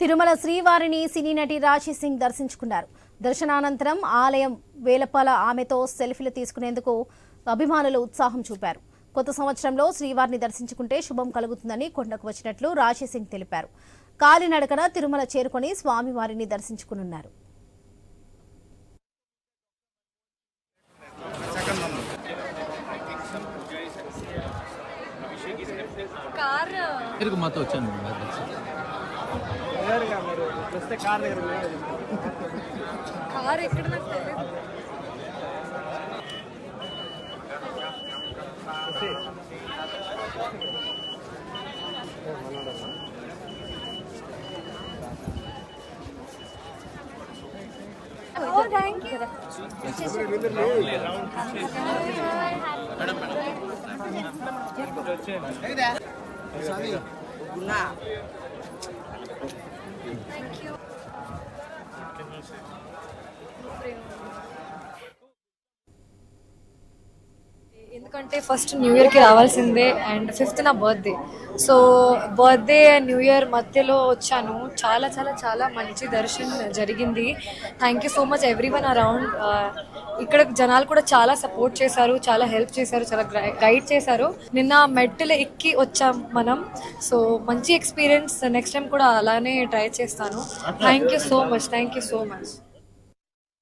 తిరుమల శ్రీవారిని సినీ నటి రాశి సింగ్ దర్శించుకున్నారు. దర్శనానంతరం ఆలయం వేలపాల ఆమెతో సెల్ఫీలు తీసుకునేందుకు అభిమానులు ఉత్సాహం చూపారు. కొత్త సంవత్సరంలో శ్రీవారిని దర్శించుకుంటే శుభం కలుగుతుందని కొండకు వచ్చినట్లు రాశి సింగ్ తెలిపారు. కాలినడకన తిరుమల చేరుకొని స్వామివారిని దర్శించుకునున్నారు. కార్. వచ్చాను. వస్తే కార్ దగ్గర. కార్ ఎక్కడ నాకు తెలియదు ఓ థ్యాంక్ యూ ఎందుకంటే ఫస్ట్ న్యూ ఇయర్కి రావాల్సిందే అండ్ ఫిఫ్త్ నా birthday. So birthday and new year మధ్యలో వచ్చాను. చాలా చాలా చాలా మంచి దర్శనం జరిగింది. Thank you so much everyone around ఇక్కడ జనాలు కూడా చాలా సపోర్ట్ చేశారు చాలా హెల్ప్ చేశారు చాలా గైడ్ చేశారు. నిన్న మెట్టలు ఎక్కి వచ్చాం మనం. సో మంచి ఎక్స్పీరియన్స్ నెక్స్ట్ టైం కూడా అలానే ట్రై చేస్తాను. Thank you so much thank you so much